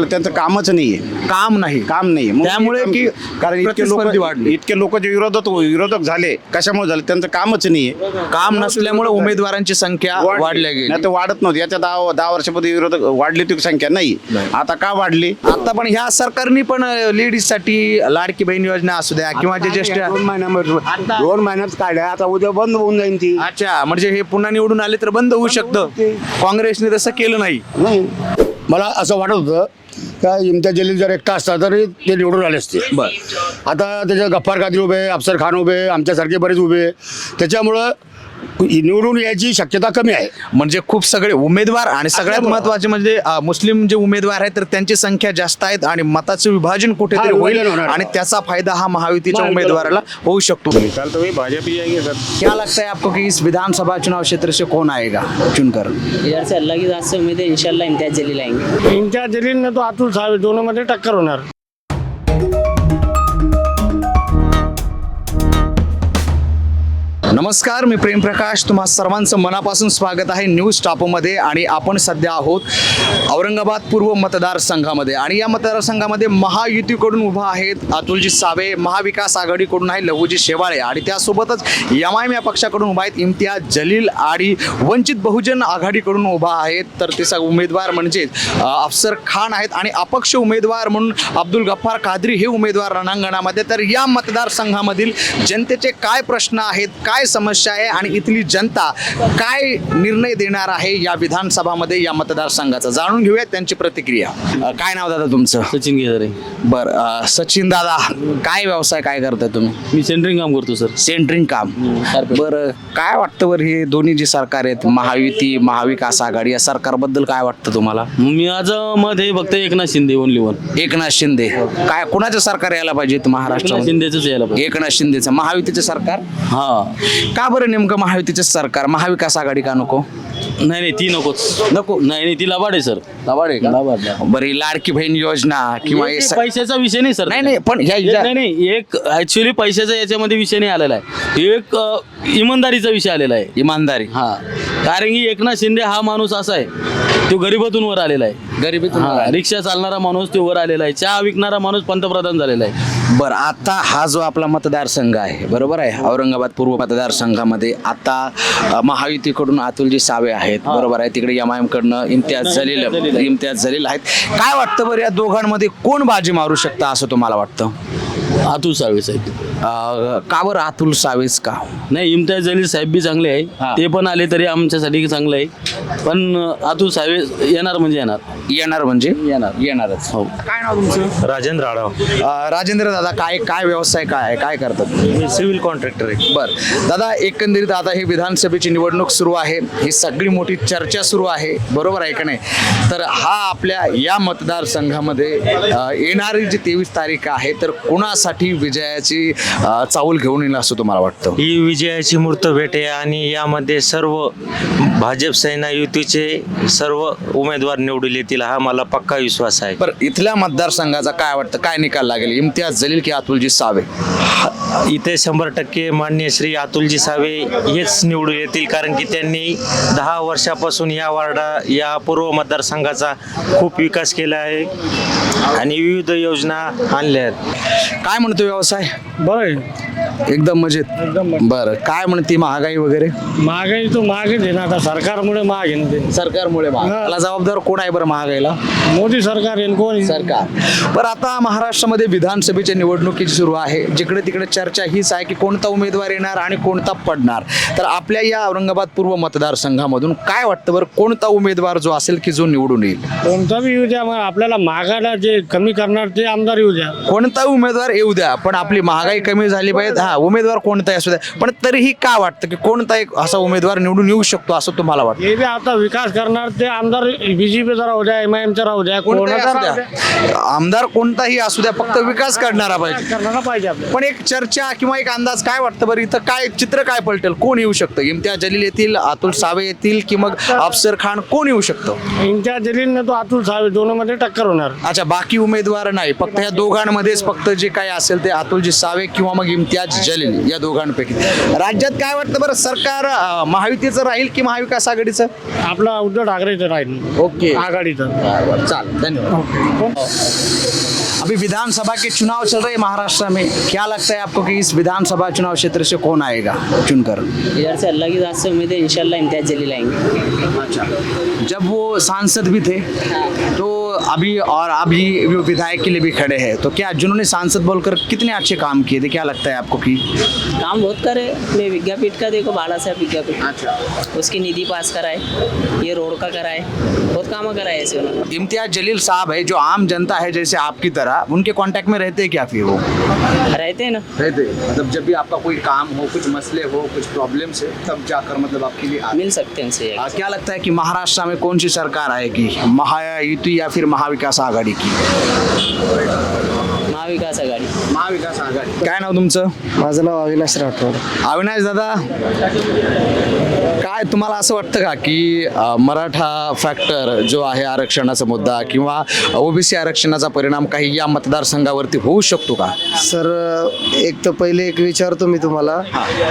त्यांचं कामच नाहीये. काम नाही. काम नाही त्यामुळे की कारण इतके प्रतिस्पर्धी लोक वाढली. इतके लोक जे विरोधक विरोधक झाले कशामुळे झाले? त्यांचं कामच नाहीये. काम नसल्यामुळे उमेदवारांची संख्या वाढल्या गेली. नाही तर वाढत नव्हती. याच्या दहा दहा वर्षापूर्वी विरोधक वाढली ती संख्या. नाही. आता का वाढली? आता पण ह्या सरकारने पण लेडीजसाठी लाडकी बहीण योजना असू द्या किंवा जे ज्येष्ठ दोन महिन्यामध्ये दोन महिन्यात काढल्या. आता उद्या बंद होऊन जाईल ती. अच्छा म्हणजे हे पुन्हा निवडून आले तर बंद होऊ शकतं. काँग्रेसने तसं केलं नाही. नाही. मला असं वाटत होतं का इम्तियाज जलील जर एकटा असता तरी ते निवडून आले असते. बर. आता त्याच्या गफ्फार कादरी उभे अफसर खान उभे आमच्यासारखे बरेच उभे. त्याच्यामुळं निवडून यायची शक्यता कमी आहे. म्हणजे खूप सगळे उमेदवार आणि सगळ्यात महत्त्वाचे म्हणजे मुस्लिम जे उमेदवार आहेत तर त्यांची संख्या जास्त आहेत आणि मताचं विभाजन कुठेतरी होईल. आणि त्याचा फायदा हा महायुतीच्या उमेदवाराला होऊ शकतो. भाजप ही जाएगी सर क्या लगता है आपको कि इस विधानसभा चुनाव क्षेत्र से कौन आएगा चुनकर? इधर से अल्लाह की ज़ात से उम्मीद है इंशाल्लाह इम्तियाज जलील आएंगे। इम्तियाज जलील ने तो अतुल सावे दोनों मध्ये टक्कर होणार। नमस्कार मी प्रेम प्रकाश. तुम्हा सर्वांचं मनापासून स्वागत आहे न्यूज टापोमध्ये आणि आपण सध्या आहोत औरंगाबाद पूर्व मतदारसंघामध्ये. आणि या मतदारसंघामध्ये महायुतीकडून उभा आहेत अतुलजी सावे महाविकास आघाडीकडून आहे लघुजी शेवाळे आणि त्यासोबतच एम आय एम या पक्षाकडून उभा आहेत इम्तियाज जलील आणि वंचित बहुजन आघाडीकडून उभा आहेत. तर तिचा उमेदवार म्हणजेच अफसर खान आहेत आणि अपक्ष उमेदवार म्हणून अब्दुल गफ्फार कादरी हे उमेदवार रणांगणामध्ये. तर या मतदारसंघामधील जनतेचे काय प्रश्न आहेत काय समस्या आहे आणि इथली जनता काय निर्णय देणार आहे या विधानसभामध्ये या मतदारसंघाचा? जाणून घेऊयात त्यांची प्रतिक्रिया. अ, काय नाव दादा तुमचं? सचिन गेजरे बर सचिन दादा काय व्यवसाय काय करताय तुम्ही? मी सेंटरिंग काम करतो सर. सेंटरिंग काम. बरं काय वाटतं बरं हे दोन्ही जे सरकार आहेत महायुती महाविकास आघाडी या सरकारबद्दल काय वाटतं तुम्हाला? मी आज हे फक्त एकनाथ शिंदे ओनली वन एकनाथ शिंदे. काय कुणाचं सरकार यायला पाहिजे महाराष्ट्रामध्ये? शिंदेच यायला पाहिजे. एकनाथ शिंदेचं. महायुतीचं सरकार? हा. का बरं नेमकं महायुतीचं सरकार? महाविकास आघाडी का नको? नाही नाही ती नकोच. नको? नाही नाही ती लबाड आहे सर. लबाड आहे का? लबाड, लबाड. बरं ही लाडकी बहीण योजना किंवा हे स- पैशाचा विषय नाही सर. नाही नाही पण ह्या नाही नाही एक ऍक्च्युली पैशाचा याच्यामध्ये विषय नाही आलेला आहे. एक अ, इमानदारीचा विषय आलेला आहे. इमानदारी. हा. कारण की एकनाथ शिंदे हा माणूस असा आहे. तो गरिबातून वर आलेला आहे. गरिबीतून हा. रिक्षा चालणारा माणूस तो वर आलेला आहे. चहा विकणारा माणूस पंतप्रधान झालेला आहे. बरं आता हा जो आपला मतदारसंघ आहे बरोबर आहे? औरंगाबाद पूर्व मतदारसंघामध्ये आता अ, महायुतीकडून अतुलजी सावे आहेत बरोबर आहे? तिकडे एम आय एम कडनं इम्तियाज जलील. इम्तियाज जलील आहेत. काय वाटतं बरं या दोघांमध्ये कोण बाजी मारू शकतं असं तुम्हाला वाटतं? अतुल सावे साहेब. अ, का बरं अतुल सावेच का? नाही इम्तियाज जलील साहेब बी चांगले आहे. हा. ते पण आले तरी आमच्यासाठी चांगलं आहे. पण अतुल सावे येणार म्हणजे येणार. येणार म्हणजे? येणार. येणारच. हो. काय नाव तुमचं? राजेंद्र आढाव. अ, राजेंद्र दादा काय काय व्यवसाय काय आहे काय करतात? मी सिव्हिल कॉन्ट्रॅक्टर आहे. बर. दादा एकंदरीत आता ही विधानसभेची निवडणूक सुरू आहे. ही सगळी मोठी चर्चा सुरू आहे. बरोबर आहे का नाही? तर हा आपल्या या मतदारसंघामध्ये अ, येणारी जी तेवीस तारीख आहे तर कुणासाठी विजयाची अ, चाहूल घेऊन येईल असं तुम्हाला वाटतं? ही विजयाची मूर्त भेट आहे आणि यामध्ये सर्व भाजप सेना युतीचे सर्व उमेदवार निवडून येतील हा मला पक्का विश्वास आहे. बरं इथल्या मतदारसंघाचा काय वाटतं? काय निकाल लागेल? इम्तियाज जलील की अतुलजी सावे? इथे शंभर टक्के मान्य श्री अतुलजी सावे हेच निवडून येतील कारण की त्यांनी दहा वर्षापासून या वार्डा या पूर्व मतदारसंघाचा खूप विकास केला आहे आणि विविध योजना आणल्या आहेत. काय म्हणतो व्यवसाय? बरं एकदम मजेत. एकदम. बरं. काय म्हणते महागाई वगैरे? महागाई तो महागच आहे ना आता सरकारमुळे महाग आहे ना ते. सरकारमुळे महाग. त्याला जबाबदार कोण आहे बरं महागाईला? मोदी सरकार आहे ना कोण आहे? सरकार. पण आता महाराष्ट्रामध्ये विधानसभेच्या निवडणुकीची सुरू आहे. जिकडे तिकडे चर्चा हीच आहे की कोणता उमेदवार येणार आणि कोणता पडणार. तर आपल्या या औरंगाबाद पूर्व मतदारसंघामधून काय वाटतं बरं? कोणता उमेदवार जो असेल की जो निवडून येईल? कोणता बी येऊ द्या मग आपल्याला महागाला जे कमी करणार ते आमदार येऊ द्या. कोणता उमेदवार येऊ द्या पण आपली महागाई कमी झाली पाहिजे. हा उमेदवार कोणताही असू द्या. पण तरीही का वाटतं की कोणता एक असा उमेदवार निवडून येऊ शकतो असं तुम्हाला वाटतं? हे बी आता विकास करणार ते आमदार बीजेपीचा राहू द्या एम आय एमचा राहू द्या आमदार कोणताही असू द्या फक्त विकास करणारा पाहिजे. करणारा पाहिजे आपल्याला. पण एक चर्चा चर्चा किंवा एक अंदाज काय वाटतं बरं? इथं काय चित्र काय पलटेल? कोण येऊ शकतं? इम्तियाज जलील येतील अतुल सावे येतील की मग अफसर खान कोण येऊ शकतं? इम्तियाज जलीलने तो अतुल सावे दोनोंमध्ये टक्कर होणार. अच्छा बाकी उमेदवार नाही. फक्त या दोघांमध्येच फक्त जे काय असेल ते अतुलजी सावे किंवा मग इम्तियाज जलील या दोघांपैकी. राज्यात काय वाटतं बरं? सरकार अं, महायुतीचं राहील की महाविकास आघाडीचं? आपला उद्धव ठाकरेचं राहील. ओके. आघाडीचं. चाल धन्यवाद. अभी विधानसभा के चुनाव चल रहे हैं महाराष्ट्र में। क्या लगता है आपको कि इस विधानसभा चुनाव क्षेत्र से कौन आएगा चुनकर? इधर से अल्लाह की रात से उम्मीद है इंशाल्लाह इम्तियाज जलील आएंगे। अच्छा। जब वो सांसद भी थे तो अभी और अभी विधायक के लिए भी खड़े हैं। तो क्या जिन्होंने सांसद बोलकर कितने अच्छे काम किए थे क्या लगता है आपको कि काम बहुत करे। मैं विज्ञापीठ का देखो बाला साहब विज्ञापीठ। अच्छा। उसकी निधि पास कराए ये रोड का कराए। बहुत काम कराए ऐसे उन्होंने। इम्तियाज़ जलील साहब है जो आम जनता है जैसे आपकी तरह उनके कॉन्टेक्ट में रहते हैं क्या फिर वो? रहते हैं ना। रहते मतलब जब भी आपका कोई काम हो कुछ मसले हो कुछ प्रॉब्लम्स है तब जाकर मतलब आपके लिए मिल सकते हैं उनसे क्या लगता है कि महाराष्ट्र में कौन सी सरकार आएगी? महायुति या फिर महाविकास आघाडी की? महाविकास आघाडी. महाविकास आघाडी. काय नाव तुमचं? माझं नाव अविनाश राठोड. अविनाश दादा काय तुम्हाला असं वाटतं का की अ, मराठा फॅक्टर जो आहे आरक्षणाचा मुद्दा किंवा ओबीसी आरक्षणाचा परिणाम काही या मतदारसंघावरती होऊ शकतो का? सर एक तर पहिले एक विचारतो मी तुम्हाला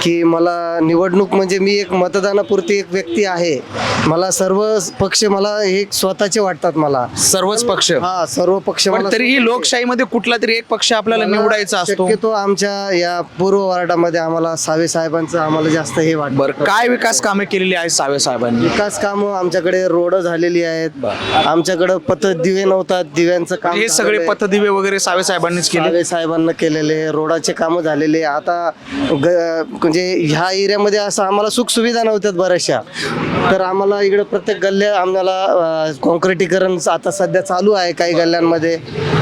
की मला निवडणूक म्हणजे मी एक मतदानापुरती एक व्यक्ती आहे. मला सर्व पक्ष मला एक स्वतःचे वाटतात मला. सर्वच पक्ष? हा सर्व पक्ष पण मला तरीही लोकशाहीमध्ये कुठला तरी एक पक्ष आपल्याला मला निवडायचा असतो. शक्यतो आमच्या या पूर्व वार्डामध्ये आम्हाला सावे साहेबांचं आम्हाला जास्त हे वाटतं. बरं काय विकास कामे केलेली आहेत सावे साहेबांनी? विकास कामं आमच्याकडे रोड झालेली आहेत. आमच्याकडे पथ दिवे नव्हतात दिव्यांचं काम हे सगळे. पथदिवे वगैरे सावे साहेबांनीच केले? सावे साहेबांना केलेले रोडाचे कामं झालेले. आता ग- म्हणजे ह्या एरियामध्ये असं आम्हाला सुखसुविधा नव्हत्यात बऱ्याचशा. तर आम्हाला इकडे प्रत्येक गल्ल्या आम्हाला कॉन्क्रिटीकरण आता सध्या चालू आहे काही गल्ल्यांमध्ये.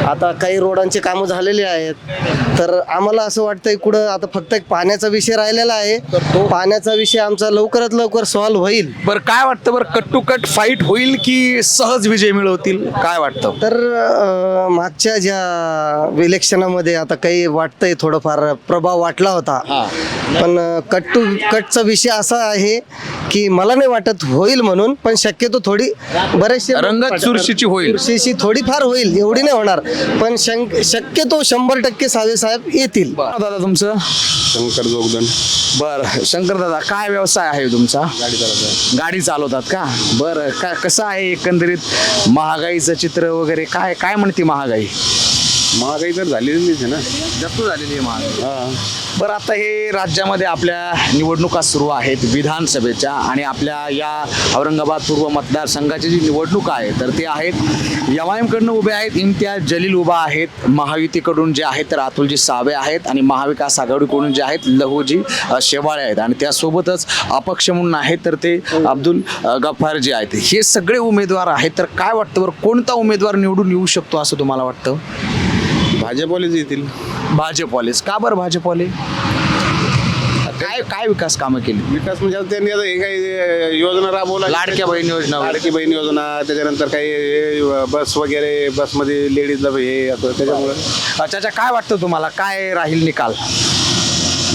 आता काही रोडांचे कामं झालेले आहेत. तर आम्हाला असं वाटतंय कुठं आता फक्त एक पाण्याचा विषय राहिलेला आहे. पाण्याचा विषय आमचा लवकरात लवकर सॉल्व्ह होईल. बरं काय वाटतं बरं कट टू कट फाईट होईल की सहज विजय मिळवतील? काय वाटतं? तर अं, मागच्या ज्या इलेक्शनामध्ये आता काही वाटतंय थोडंफार प्रभाव वाटला होता. पण अं, कट टू कटचा विषय असा आहे की मला नाही वाटत होईल म्हणून पण शक्यतो थोडी बरेचसे रंगत चुरशीची होईल. चुरशीची थोडीफार होईल एवढी नाही होणार. पण शंक- शक्यतो शंभर टक्के सावे साहेब येतील. नाव दादा तुमचं? शंकर जोगदन. बरं शंकर दादा काय व्यवसाय आहे तुमचा? गाडी चालवतात गाडी चालवतात का? बरं का कसं आहे एकंदरीत महागाईचं चित्र वगैरे? काय काय म्हणते महागाई? महागाई तर झालेलीच आहे ना? जास्त झालेली आहे महागाई. बरं आता हे राज्यामध्ये आपल्या निवडणुका सुरू आहेत विधानसभेच्या आणि आपल्या या औरंगाबाद पूर्व मतदारसंघाची जी निवडणूक आहे तर ते आहेत. यमायमकडनं उभे आहेत इम्तियाज जलील उभा आहेत. महायुतीकडून जे आहेत तर अतुलजी सावे आहेत आणि महाविकास आघाडीकडून जे आहेत लहूजी शेवाळे आहेत. आणि त्यासोबतच अपक्ष म्हणून आहेत तर ते अब्दुल अ, गफ्फार जे आहेत. हे सगळे उमेदवार आहेत तर काय वाटतं बरं कोणता उमेदवार निवडून येऊ शकतो असं तुम्हाला वाटतं? भाजपवालेच येतील. भाजपवालेच. का बरं भाजपवाले? काय काय विकास कामं केली? विकास म्हणजे आता त्यांनी आता हे काही योजना राबवल्या लाडक्या बहीण योजना. लाडकी बहीण योजना त्याच्यानंतर काही हे बस वगैरे बसमध्ये लेडीजला हे असं त्याच्यामुळे. अच्छा अच्छा काय वाटतं तुम्हाला? काय राहील निकाल?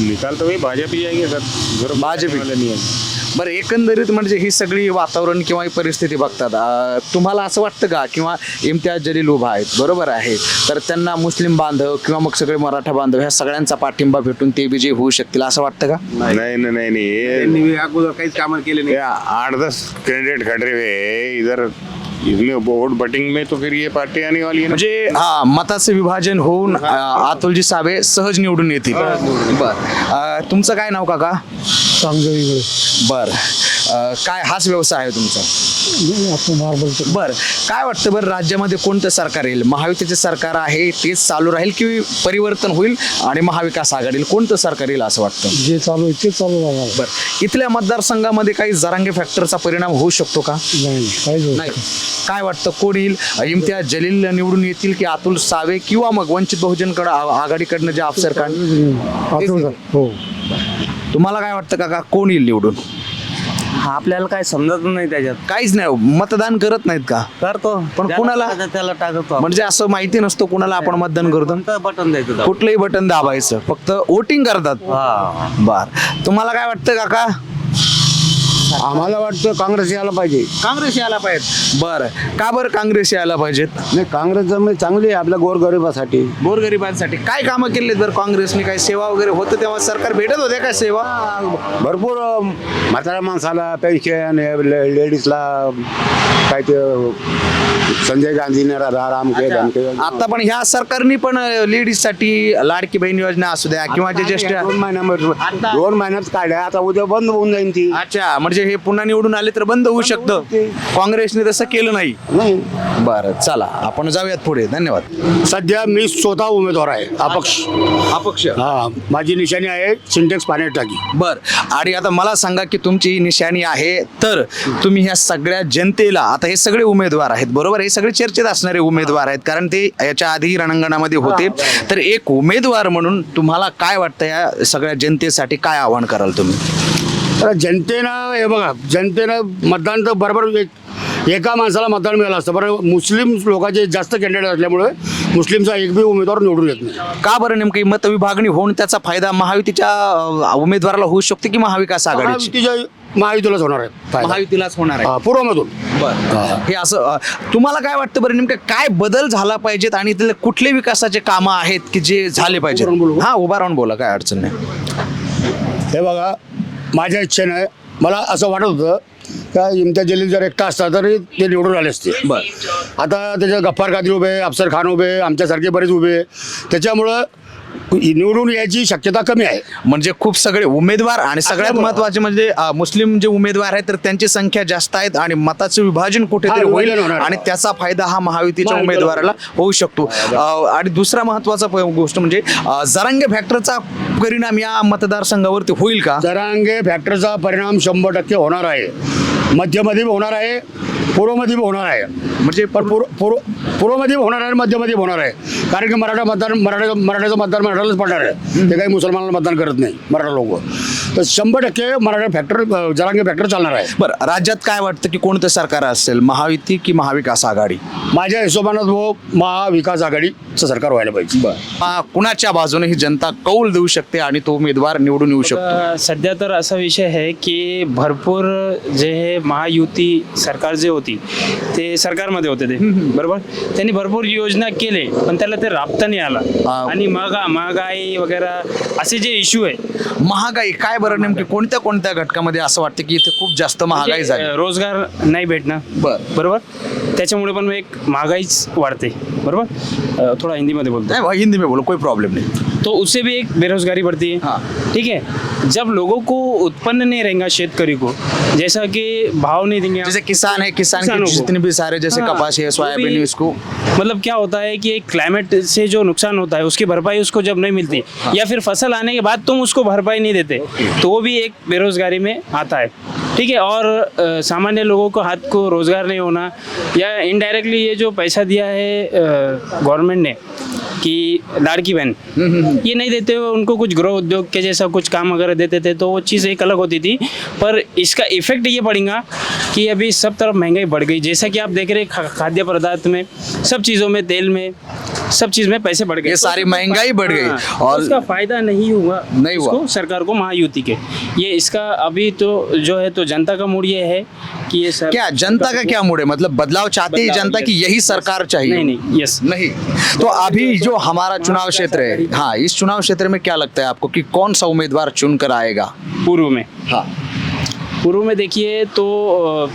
निकाल तर वही भाजप ही जाएंगे सर. भाजप ही. वाले नहीं है बरं एकंदरीत म्हणजे ही सगळी वातावरण किंवा ही परिस्थिती बघतात अं, तुम्हाला असं वाटतं का? किंवा इम्तियाज जलील उभा आहेत बरोबर आहे. तर त्यांना मुस्लिम बांधव किंवा मग सगळे मराठा बांधव ह्या सगळ्यांचा पाठिंबा भेटून ते विजय होऊ शकतील असं वाटतं का? नहीं. नहीं नहीं नहीं ये त्यांनी अगोदर काहीच कामं केले नाही. ये आठ दस कैंडिडेट खड़े हुए हैं इधर इसमें वोट बटिंग में तो फिर ये पार्टी आने वाली है ना? म्हणजे हा मताचं विभाजन होऊन अं, अतुलजी सावे सहज निवडून येतील. बर. अं, तुमचं काय नाव काका? बर. अं, काय हाच व्यवसाय आहे तुमचा? बर. काय वाटतं बरं राज्यामध्ये कोणतं सरकार येईल? महायुतीचे सरकार आहे तेच चालू राहील की परिवर्तन होईल आणि महाविकास आघाडील? कोणतं सरकार येईल असं वाटतं? जे चालू आहे ते चालू राहणार बरं. इथल्या मतदारसंघामध्ये काही जरांगे फॅक्टरचा परिणाम होऊ शकतो का? नाही काहीच नाही. काय वाटतं कोण येईल? इम्तियाज जलील निवडून येतील की अतुल सावे किंवा मग वंचित बहुजनकडे आघाडीकडनं जे अफसर खान हो. तुम्हाला काय वाटतं काका? कोण येईल निवडून? आपल्याला काय समजत नाही त्याच्यात. काहीच नाही मतदान करत नाहीत का? करतो. पण कुणाला? त्याला टाकतो. म्हणजे असं माहिती नसतं कुणाला आपण मतदान करतो. बटन द्यायचं? कुठलंही बटन दाबायचं. फक्त वोटिंग करतात. हा. बर. तुम्हाला काय वाटतं काका? आम्हाला वाटतं काँग्रेस यायला पाहिजे. काँग्रेस यायला पाहिजे. बरं. का बरं काँग्रेस यायला पाभजेत नाही काँग्रेस जमीन चांगली आहे आपल्या गोरगरिबासाठी. गोरगरिबांसाठी. काय कामं केलीत बरं काँग्रेसने? काही सेवा वगैरे होतं तेव्हा? सरकार भेटत होते काय सेवा? भरपूर अं, म्हाताऱ्या माणसाला पेन्शन लेडीजला काय ते संजय गांधीने के धन के. आता पण ह्या सरकारने पण लेडीजसाठी लाडकी बहीण योजना असू द्या किंवा जे ज्येष्ठ दोन महिन्यामध्ये दोन महिन्यात काढल्या आता उद्या बंद होऊन जाईल ती. अच्छा. म्हणजे हे पुन्हा निवडून आले तर बंद होऊ शकतं. काँग्रेसने तसं केलं नाही. नाही. बरं चला आपण जाऊयात पुढे. धन्यवाद. सध्या मी स्वतः उमेदवार आहे अपक्ष. अपक्ष. हा माझी निशाणी आहे सिंटेक्स पाण्यात टाकी. बर आणि आता मला सांगा की तुमची ही निशाणी आहे तर तुम्ही ह्या सगळ्या जनतेला आता हे सगळे उमेदवार आहेत बरोबर? हे सगळे चर्चेत असणारे उमेदवार आहेत कारण ते याच्या आधी रणांगणामध्ये होते. तर एक उमेदवार म्हणून तुम्हाला काय वाटतं या सगळ्या जनतेसाठी काय आव्हान कराल तुम्ही? जनतेनं हे बघा जनतेनं मतदान तर बरोबर एक एका माणसाला मतदान मिळालं असतं. बरं मुस्लिम लोकांचे जास्त कॅन्डिडेट असल्यामुळे मुस्लिमचा एक बी उमेदवार निवडून येत नाही. का बरं नेमकी मतविभागणी होऊन त्याचा फायदा महायुतीच्या अं, उमेदवाराला होऊ शकतो की महाविकास महायुतीच्या महायुतीलाच होणार आहे फायदा. महायुतीलाच होणार आहे. हा, पूर्वमधून. हे. असं अ, तुम्हाला काय वाटतं बरं नेमकं काय बदल झाला पाहिजेत आणि त्याला कुठले विकासाचे कामं आहेत की जे झाले उभा राहून बोलू? हा उभा राहून बोला काय अडचण नाही. हे बघा माझ्या इच्छेनं मला असं वाटत होतं का इम्तियाज जलील जर एकटा असता तरी ते निवडून आले असते. बर. आता त्याच्या गफ्फार कादरी उभे अफसर खान उभे आमच्यासारखे बरेच उभे. त्याच्यामुळं निवडून यायची शक्यता कमी आहे. म्हणजे खूप सगळे उमेदवार आणि सगळ्यात महत्त्वाचे म्हणजे मुस्लिम जे उमेदवार आहेत तर त्यांची संख्या जास्त आहेत आणि मताचं विभाजन कुठेतरी होईल. आणि त्याचा फायदा हा महायुतीच्या उमेदवाराला होऊ शकतो. आणि दुसरा महत्त्वाचा गोष्ट म्हणजे जरांगे फॅक्टरचा परिणाम या मतदारसंघावरती होईल का? जरांगे फॅक्टरचा परिणाम शंभर टक्के होणार आहे. मध्यमध्ये बी होणार आहे पूर्वमध्ये बी होणार आहे. म्हणजे पण पूर्व पूर्व पूर्वमध्ये बी होणार आहे आणि मध्यमध्ये बी होणार आहे. कारण की मराठा मतदान मराठा मराठ्याचं मतदान मराठालाच पडणार आहे. ते काही मुसलमानाला मतदान करत नाही मराठा लोक. तर शंभर टक्के मराठा फॅक्टर जरांगे फॅक्टर चालणार आहे. बरं राज्यात काय वाटतं की कोणतं सरकार असेल महायुती की महाविकास आघाडी? माझ्या हिशोबानं तो महाविकास आघाडीचं सरकार व्हायला पाहिजे. आ, कुणाच्या बाजूने ही जनता कौल देऊ शकते आणि तो उमेदवार निवडून येऊ शकतो? सध्या तर असा विषय आहे की भरपूर जे हे महायुती सरकार जे होती ते सरकारमध्ये होते ते. बरोबर? त्यांनी भरपूर योजना केले पण त्याला ते राबता नाही आला. आणि महागा महागाई वगैरे असे जे इश्यू आहे. महागाई काय बरं नेमकी? कोणत्या कोणत्या घटकामध्ये असं वाटतं की इथे खूप जास्त महागाई म्हणजे, झाली? अ, रोजगार नाही भेटणं बर. बरोबर? त्याच्यामुळे पण एक महागाईच वाढते. बरोबर? अ, थोडा हिंदीमध्ये बोलतो. नहीं भाई हिंदी में बोलो कोई प्रॉब्लम नहीं. तो उससे भी एक बेरोजगारी बढ़ती है. हाँ। ठीक है? जब लोगों को उत्पन्न नहीं रहेगा शेतकरी को जैसा कि भाव नहीं देंगे जैसे किसान है किसान के जितने भी सारे जैसे हाँ, कपास है सोयाबीन है इसको मतलब क्या होता है कि एक क्लाइमेट से जो नुकसान होता है उसकी भरपाई उसको जब नहीं मिलती हाँ। या फिर फ़सल आने के बाद तुम उसको भरपाई नहीं देते तो वो भी एक बेरोजगारी में आता है। ठीक है और सामान्य लोगों को हाथ को रोज़गार नहीं होना या इनडायरेक्टली ये जो पैसा दिया है गवर्नमेंट ने कि लाड़की बहन। ये नहीं देते हुए उनको कुछ गृह उद्योग के जैसा कुछ काम अगर देते थे तो वो चीज़ एक अलग होती थी। पर इसका इफ़ेक्ट ये पड़ेगा कि अभी सब तरफ़ महँगाई बढ़ गई। जैसा कि आप देख रहे खाद्य पदार्थ में, सब चीज़ों में, तेल में सब चीज़ में पैसे बढ़ गए। ये तो सारी महँगाई बढ़ गई हाँ, और- और इसका फ़ायदा नहीं हुआ। नहीं हुआ। सरकार को महायुति के। ये इसका अभी तो जो है तो जनता का मूड ये है कि ये सर क्या जनता का क्या मूड है? मतलब बदलाव चाहती है जनता की यही सरकार चाहिए? नहीं नहीं यस नहीं। तो अभी जो हमारा चुनाव क्षेत्र है हाँ इस चुनाव क्षेत्र में क्या लगता है आपको कि कौन सा उम्मीदवार चुनकर आएगा? पूर्व में। हाँ। पूर्व में देखिए तो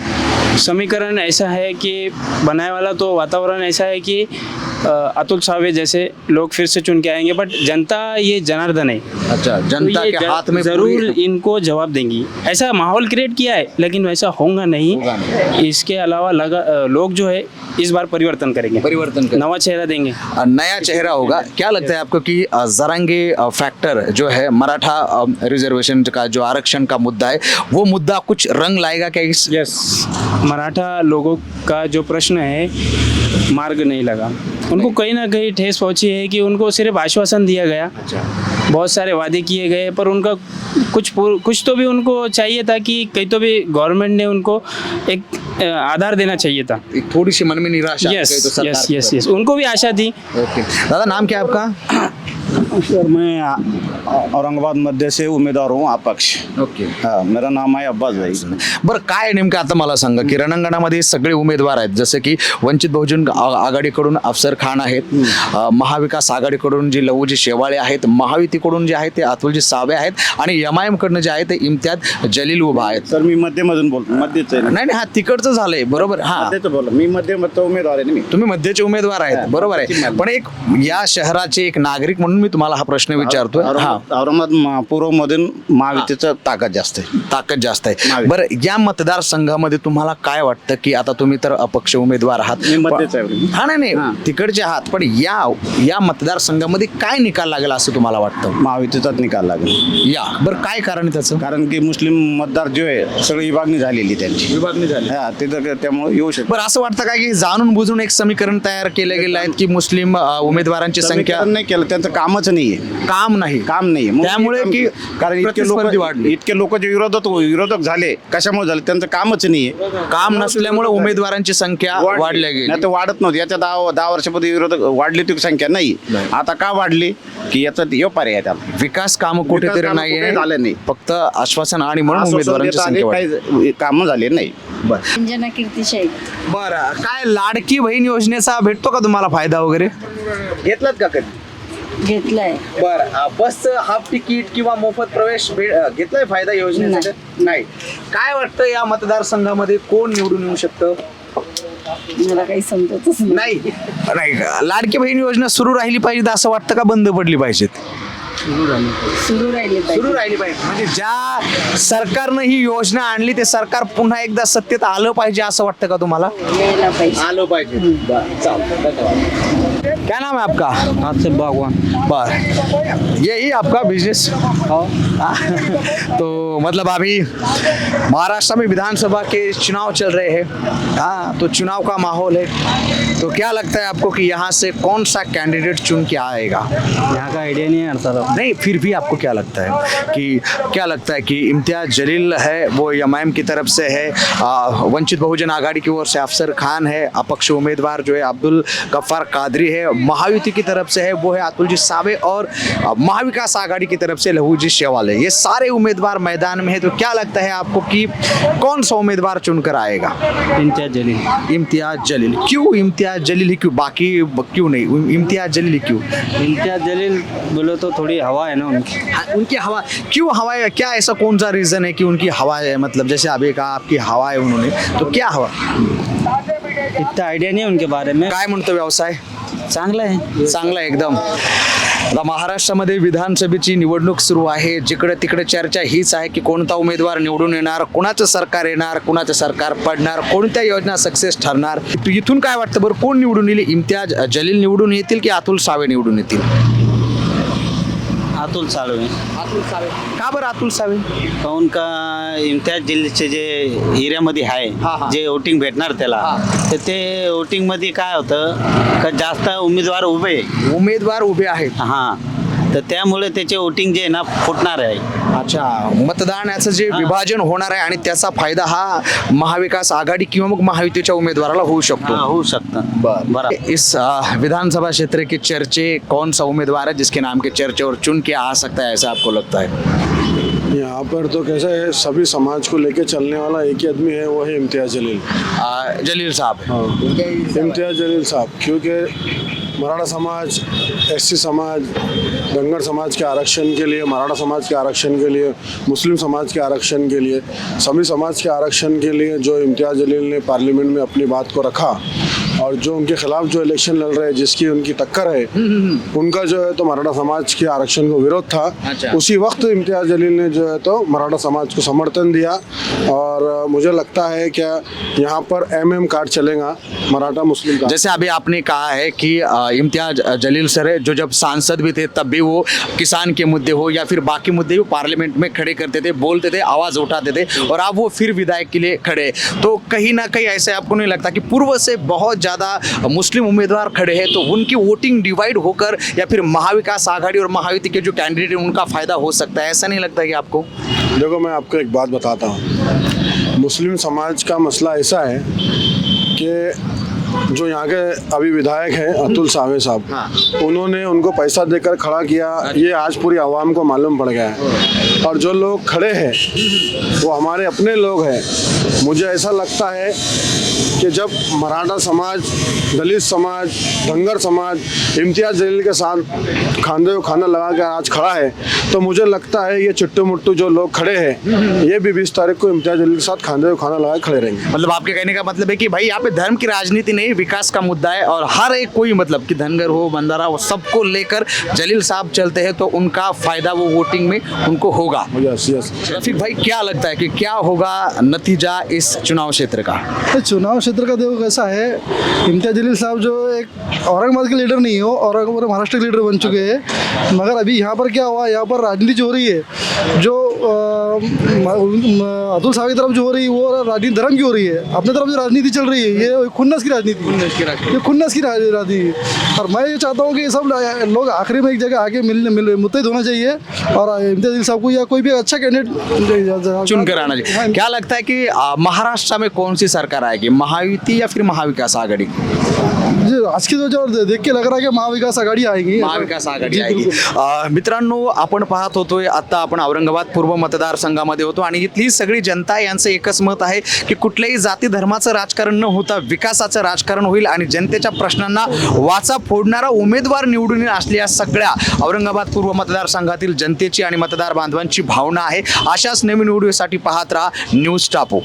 समीकरण ऐसा है कि बनाए वाला तो वातावरण ऐसा है कि अतुल सावे जैसे लोग फिर से चुन के आएँगे बट जनता ये जनार्दन है। अच्छा तो जनता के हाथ में ज़रूर इनको जवाब देंगी। ऐसा माहौल क्रिएट किया है लेकिन वैसा होगा नहीं। नहीं। इसके अलावा लगा लोग जो है इस बार परिवर्तन करेंगे। परिवर्तन करेंगे। नवा चेहरा देंगे। नया चेहरा होगा। क्या लगता है आपको कि जरांगे फैक्टर जो है मराठा रिजर्वेशन का जो आरक्षण का मुद्दा है वो मुद्दा कुछ रंग लाएगा क्या इस यस मराठा लोगों का जो प्रश्न है मार्ग नहीं लगा। उनको कहीं ना कहीं ठेस पहुँची है कि उनको सिर्फ़ आश्वासन दिया गया। बहुत सारे वादे किए गए पर उनका कुछ कुछ तो भी उनको चाहिए था कि कहीं तो भी गवर्नमेंट ने उनको एक आधार देना चाहिए था। एक थोड़ी सी मन में निराशा तो यस यस यस यस उनको भी आशा थी। ओके। दादा नाम क्या है आपका? सर मैं औरंगाबाद मध्य से उमेदवार हूँ अपक्ष. ओके. हाँ मेरा नाम आहे अब्बास भाई. बरं काय नेमकं आता मला सांगा की रणांगणामध्ये सगळे उमेदवार आहेत जसे की वंचित बहुजन आ- आघाडीकडून अफसर खान आहेत अ, महाविकास आघाडीकडून जे लहूजी शेवाळे आहेत महायुतीकडून जे आहे ते अतुलजी सावे आहेत आणि एम आय जे आहे ते इम्तियाज जलील उभा आहेत. सर मी मध्यमधून बोलतो मध्यच आहे ना? नाही नाही हा तिकडचं झालंय बरोबर हा. मध्यच बोल मी मध्यमचा उमेदवार आहे ना मी? तुम्ही मध्यचे उमेदवार आहेत बरोबर आहे. पण एक या शहराचे एक नागरिक म्हणून मी तुम्हाला हा प्रश्न विचारतोय. हा. औरंगाबाद औरंगाबाद पूर्व मधून महायुतीचं ताकद जास्त आहे. ताकद जास्त आहे. बरं या मतदारसंघामध्ये तुम्हाला काय वाटतं की आता तुम्ही तर अपक्ष उमेदवार आहात? आहे. हा नाही नाही. तिकडचे आहात. पण या या मतदारसंघामध्ये काय निकाल लागेल असं तुम्हाला वाटतं? महायुतीचाच निकाल लागेल. या. बरं काय कारण आहे त्याचं? कारण की मुस्लिम मतदार जो आहे सगळी विभागणी झालेली त्यांची. विभागणी झाली. हा तिथं त्यामुळे येऊ शकतो. बरं असं वाटतं का की जाणून बुजून एक समीकरण तयार केले गेले आहेत की मुस्लिम उमेदवारांची संख्या समीकरण नाही केलं त्यांचं कामच नाहीये. काम नाही. काम नाही मग त्यामुळे काम- की कारण इतके प्रतिस्पर्धी लोक वाढले. इतके लोक जे विरोधक विरोधक झाले कशामुळे झाले? त्यांचं कामच नाहीये. काम नसल्यामुळे उमेदवारांची संख्या वाढल्या गेली. नाही तर वाढत नव्हती. याच्या दहा दहा वर्षापूर्वी विरोधक वाढली ती संख्या नाही. आता का वाढली? की याचा यो पर्याय आहे त्याला. विकास काम कुठेतरी कामं नाहीये. कुठे झाले नाही. फक्त आश्वासन आणि म्हणून आश्वासन उमेदवारांची देत आले, संख्या वाढली. काही कामं झाले नाही. अंजना कीर्ती शेख. बरं. काय लाडकी बहीण योजनेचा भेटतो का तुम्हाला फायदा वगैरे? घेतलात का कधी? घेतलाय. बरं बसचं हाफ तिकीट किंवा मोफत प्रवेश भे- अ, घेतलाय फायदा योजनेचा नाही. काय वाटतं या मतदारसंघामध्ये कोण निवडून येऊ शकतं? मला काही समजतच नाही. नाही. नाही लाडकी बहीण योजना सुरू राहिली पाहिजे असं वाटतं का बंद पडली पाहिजेत? सुरू राहिले सुरू पाहिजे. राहिली पाहिजे. म्हणजे ज्या सरकारनं ही योजना आणली ते सरकार पुन्हा एकदा सत्तेत आलं पाहिजे असं वाटतं का तुम्हाला? यायला पाहिजे. आलं पाहिजे. क्या नाम है आपका? आपसे बागवान। बर। यही आपका बिज़नेस तो मतलब अभी महाराष्ट्र में विधानसभा के चुनाव चल रहे हैं। हाँ। तो चुनाव का माहौल है। तो क्या लगता है आपको कि यहाँ से कौन सा कैंडिडेट चुन के आएगा? यहाँ का आइडिया नहीं है सर? नहीं फिर भी आपको क्या लगता है? कि क्या लगता है कि इम्तियाज़ जलील है वो एम की तरफ़ से है वंचित बहुजन आघाड़ी की ओर से अफसर खान है अपक्ष उम्मीदवार जो है अब्दुल गफ्फार कादरी है महायुति की तरफ़ से है वो है अतुल जी सावे और महाविकास आघाड़ी की तरफ़ से लहू जी शेवाल। ये सारे उम्मीदवार मैदान में है तो क्या लगता है आपको कि कौन सा उम्मीदवार चुनकर आएगा? इम्तियाज़ जलील। इम्तियाज़ जलील। क्यों इम्तियाज़ जलील ही क्यों? बाकी क्यों नहीं? इम्तियाज़ जलील क्यों? इम्तियाज़ जलील बोलो तो थोड़ी हवा है ना उनकी। हाँ, उनकी हवा क्यों हवा है? क्या ऐसा कौन सा रीजन है कि उनकी हवा है? मतलब जैसे अभी कहा आपकी हवा है उन्होंने तो क्या हवा? इतना आइडिया नहीं है उनके बारे में। काय म्हणतो व्यवसाय? चांगलं आहे? चांगलं आहे एकदम. आता महाराष्ट्रामध्ये विधानसभेची निवडणूक सुरू आहे. जिकडे तिकडे चर्चा हीच आहे की कोणता उमेदवार निवडून येणार कोणाचं सरकार येणार कोणाचं सरकार पडणार कोणत्या योजना सक्सेस ठरणार? तू इथून काय वाटतं बरं? कोण निवडून येईल? इम्तियाज जलील निवडून येतील की अतुल सावे निवडून येतील? अतुल साळवे अतुल सावे का बरं अतुल सावे काहून का इम्तियाज जलीलचे जे एरियामध्ये हा, हा. आहे जे वोटिंग भेटणार त्याला हा. तर ते वोटिंगमध्ये काय होतं का जास्त उमेदवार उभे आहे. उमेदवार उभे आहेत हां तर त्यामुळे त्याचे वोटिंग जे आहे ना फुटणार आहे. अच्छा मतदानाचं जे विभाजन होणार आहे आणि त्याचा फायदा हा महाविकास आघाडी किंवा मग महायुतीच्या उमेदवाराला होऊ शकतो. हां, होऊ शकतं. बरं. इस विधानसभा क्षेत्र के चर्चे कौन सा उम्मीदवार है जिसके नाम के चर्चे और चुन के आ सकता है ऐसा आपको लगता है? यहाँ पर तो कैसा है सभी समाज को लेके चलने वाला एक ही आदमी है वो है इम्तियाज जलील। अ, जलील साहब। हाँ। इम्तियाज जलील साहब क्योंकि मराठा समाज एससी समाज धनगर समाज के आरक्षण के लिए मराठा समाज के आरक्षण के लिए मुस्लिम समाज के आरक्षण के लिए सभी समाज के आरक्षण के लिए जो इम्तियाज जलील ने पार्लियामेंट में अपनी बात को रखा और जो उनके खिलाफ जो इलेक्शन लड़ रहे हैं जिसकी उनकी टक्कर है उनका जो है तो मराठा समाज के आरक्षण को विरोध था। अच्छा। उसी वक्त इम्तियाज़ जलील ने जो है तो मराठा समाज को समर्थन दिया और मुझे लगता है क्या यहाँ पर एम एम कार्ड चलेगा मराठा मुस्लिम कार्ड जैसे अभी आपने कहा है कि इम्तियाज़ जलील सर है जो जब सांसद भी थे तब भी वो किसान के मुद्दे हो या फिर बाकी मुद्दे वो पार्लियामेंट में खड़े करते थे बोलते थे आवाज़ उठाते थे और अब वो फिर विधायक के लिए खड़े तो कहीं ना कहीं ऐसे आपको नहीं लगता कि पूर्व से बहुत ज़्यादा ज़्यादा मुस्लिम उम्मीदवार खड़े हैं तो उनकी वोटिंग डिवाइड होकर या फिर महाविकास आघाड़ी और महायुति के जो कैंडिडेट हैं उनका फ़ायदा हो सकता है। ऐसा नहीं लगता है कि आपको? देखो मैं आपको एक बात बताता हूँ। मुस्लिम समाज का मसला ऐसा है कि जो यहाँ के अभी विधायक हैं अतुल सावे साहब उन्होंने उनको पैसा देकर खड़ा किया। ये आज पूरी आवाम को मालूम पड़ गया है। और जो लोग खड़े हैं वो हमारे अपने लोग हैं। मुझे ऐसा लगता है कि जब मराठा समाज दलित समाज धंगर समाज इम्तियाज़ जलील के साथ खांदे को खाना लगा कर आज खड़ा है तो मुझे लगता है ये चुट्टू मुट्टू जो लोग खड़े हैं ये भी बीस तारीख को इम्तियाज़ जलील के साथ खांदे को खाना लगा के खड़े रहेंगे। मतलब आपके कहने का मतलब है कि भाई यहाँ पे धर्म की राजनीति नहीं विकास का मुद्दा है और हर एक कोई मतलब कि धनगर हो बंदारा हो सबको लेकर जलील साहब चलते हैं तो उनका फ़ायदा वो वोटिंग में उनको होगा। यस यस रफीक भाई क्या लगता है कि क्या होगा नतीजा इस चुनाव क्षेत्र का? तो चुनाव क्षेत्र का देखो कैसा है। इम्तियाज़ जलील साहब जो एक औरंगाबाद के लीडर नहीं हो औरंगाबाद महाराष्ट्र के लीडर बन चुके हैं। मगर अभी यहाँ पर क्या हुआ यहाँ पर राजनीति जो हो रही है जो अतुल साहब की तरफ़ जो हो रही है वो राजनीति धर्म की हो रही है। अपने तरफ़ जो राजनीति चल रही है ये खुन्नस की राजनीति। ये खुन्नस की राजनीति। और मैं ये चाहता हूँ कि ये सब लोग आखिरी में एक जगह आके मिल मिल मुतहद होना चाहिए। और इम्तियाज़ जलील साहब को या कोई भी अच्छा कैंडिडेट चुनकर आना चाहिए। क्या लगता है कि महाराष्ट्र में कौन सी सरकार आएगी? महायुति या फिर महाविकास आघाड़ी? जे आज की जो देख के लग रहा है की महाविकास आघाडी आएगी. महाविकास आघाडी. अ, मित्रांनो आपण पाहत होतोय आता आपण औरंगाबाद पूर्व मतदारसंघामध्ये होतो आणि इथली सगळी जनता यांचं एकच मत आहे की कुठल्याही जाती धर्माचं राजकारण न होता विकासाचं राजकारण होईल आणि जनतेच्या प्रश्नांना वाचा फोडणारा उमेदवार निवडून येईल असल्या या सगळ्या औरंगाबाद पूर्व मतदारसंघातील जनतेची आणि मतदार बांधवांची भावना आहे. अशाच नवीन व्हिडिओसाठी पाहत राहा न्यूज टापो.